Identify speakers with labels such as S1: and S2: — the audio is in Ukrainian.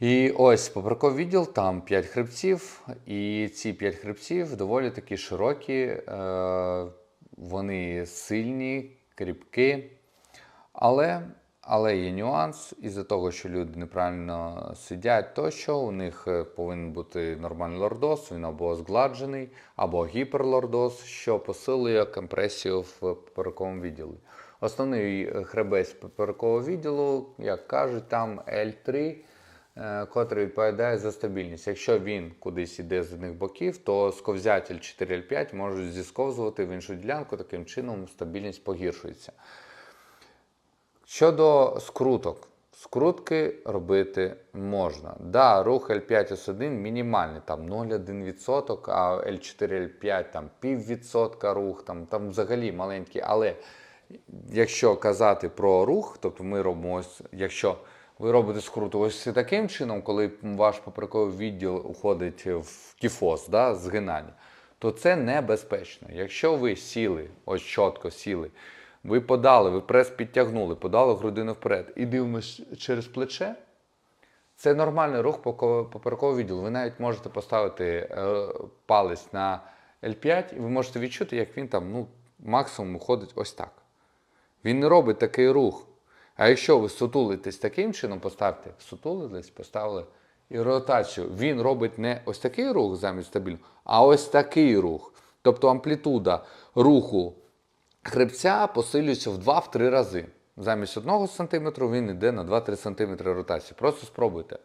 S1: І ось поперековий відділ, там 5 хребців, і ці 5 хребців доволі такі широкі, е, вони сильні, кріпкі. Але, але є нюанс із-за того, що люди неправильно сидять, тощо у них е, повинен бути нормальний лордоз, він або згладжений, або гіперлордоз, що посилює компресію в поперековому відділі. Основний е, хребець поперекового відділу, як кажуть, там L3, е, котрий відповідає за стабільність. Якщо він кудись іде з одних боків, то сковзятель 4L5 можуть зісковзувати в іншу ділянку, таким чином стабільність погіршується. Щодо скруток. Скрутки робити можна. Да, рух L5S1 мінімальний, там 0,1%, а L4, L5 там піввідсотка рух, там, там взагалі маленький. Але якщо казати про рух, тобто ми робимо ось, якщо ви робите скруту ось таким чином, коли ваш поперековий відділ уходить в кіфоз, да, згинання, то це небезпечно. Якщо ви сіли, ось чітко сіли, ви подали, ви прес підтягнули, подали грудину вперед і дивимось через плече, це нормальний рух поперекового відділу. Ви навіть можете поставити е, палець на L5, і ви можете відчути, як він там ну, максимум уходить ось так. Він не робить такий рух. А якщо ви сутулитесь таким чином, поставте, сутулились, поставили і ротацію. Він робить не ось такий рух замість стабільного, а ось такий рух. Тобто амплітуда руху хребця посилюється в 2-3 рази. Замість 1 см він йде на 2-3 см ротації. Просто спробуйте.